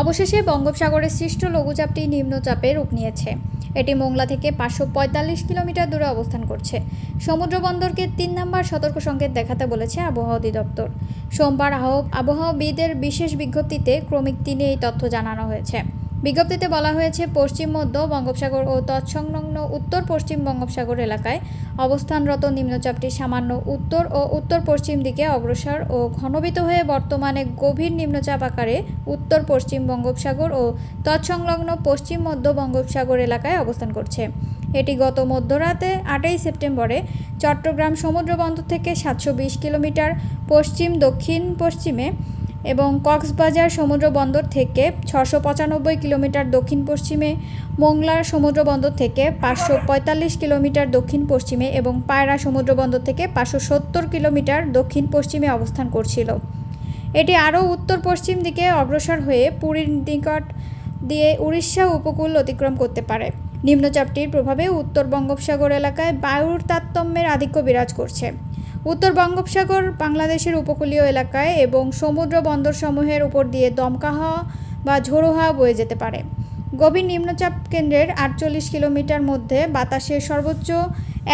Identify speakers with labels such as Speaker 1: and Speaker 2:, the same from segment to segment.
Speaker 1: অবশেষে বঙ্গোপসাগরের সৃষ্ট লঘুচাপটি নিম্নচাপে রূপ নিয়েছে। এটি মোংলা থেকে পাঁচশো পঁয়তাল্লিশ কিলোমিটার দূরে অবস্থান করছে। সমুদ্র বন্দরকে তিন নম্বর সতর্ক সংকেত দেখাতে বলেছে আবহাওয়া অধিদপ্তর। সোমবার আবহাওয়াবিদের বিশেষ বিজ্ঞপ্তিতে ক্রমিক তিনে এই তথ্য জানানো হয়েছে। বিজ্ঞপ্তিতে বলা হয়েছে, পশ্চিম, মধ্য বঙ্গোপসাগর ও তৎসংলগ্ন উত্তর পশ্চিম বঙ্গোপসাগর এলাকায় অবস্থানরত নিম্নচাপটি সামান্য উত্তর ও উত্তর পশ্চিম দিকে অগ্রসর ও ঘনীভূত হয়ে বর্তমানে গভীর নিম্নচাপ আকারে উত্তর পশ্চিম বঙ্গোপসাগর ও তৎসংলগ্ন পশ্চিম, মধ্য বঙ্গোপসাগর এলাকায় অবস্থান করছে। এটি গত মধ্যরাতে, আটই সেপ্টেম্বরে, চট্টগ্রাম সমুদ্রবন্দর থেকে সাতশো বিশ কিলোমিটার পশ্চিম, দক্ষিণ পশ্চিমে এবং কক্সবাজার সমুদ্র বন্দর থেকে ছশো পঁচানব্বই কিলোমিটার দক্ষিণ পশ্চিমে, মোংলার সমুদ্র বন্দর থেকে পাঁচশো পঁয়তাল্লিশ কিলোমিটার দক্ষিণ পশ্চিমে এবং পায়রা সমুদ্র বন্দর থেকে পাঁচশো সত্তর কিলোমিটার দক্ষিণ পশ্চিমে অবস্থান করছিল। এটি আরও উত্তর পশ্চিম দিকে অগ্রসর হয়ে পুরীর নিকট দিয়ে উড়িষ্যা উপকূল অতিক্রম করতে পারে। নিম্নচাপটির প্রভাবে উত্তর বঙ্গোপসাগর এলাকায় বায়ুর তারতম্যের আধিক্য বিরাজ করছে। উত্তর বঙ্গোপসাগর বাংলাদেশের উপকূলীয় এলাকায় এবং সমুদ্র বন্দরসমূহের উপর দিয়ে দমকা হাওয়া বা ঝোড়ো হাওয়া বয়ে যেতে পারে। গভীর নিম্নচাপ কেন্দ্রের আটচল্লিশ কিলোমিটার মধ্যে বাতাসের সর্বোচ্চ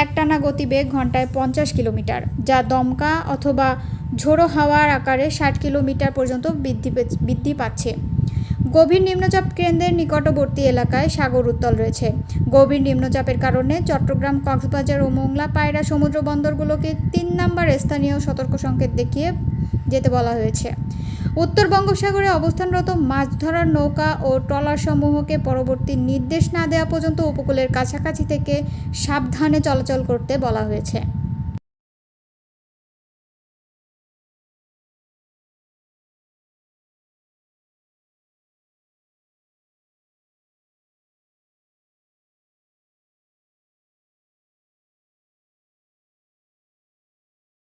Speaker 1: একটানা গতিবেগ ঘন্টায় পঞ্চাশ কিলোমিটার, যা দমকা অথবা ঝোড়ো হাওয়ার আকারে ষাট কিলোমিটার পর্যন্ত বৃদ্ধি বৃদ্ধি পাচ্ছে। গভীর নিম্নচাপ কেন্দ্রের নিকটবর্তী এলাকায় সাগর উত্তল রয়েছে। গভীর নিম্নচাপের কারণে চট্টগ্রাম, কক্সবাজার ও মোংলা পায়রা সমুদ্র বন্দরগুলোকে তিন নম্বর স্থানীয় সতর্ক সংকেত দেখিয়ে যেতে বলা হয়েছে। উত্তর বঙ্গোপসাগরে অবস্থানরত মাছ ধরার নৌকা ও ট্রলারসমূহকে পরবর্তী নির্দেশ না দেওয়া পর্যন্ত উপকূলের কাছাকাছি থেকে সাবধানে চলাচল করতে বলা হয়েছে।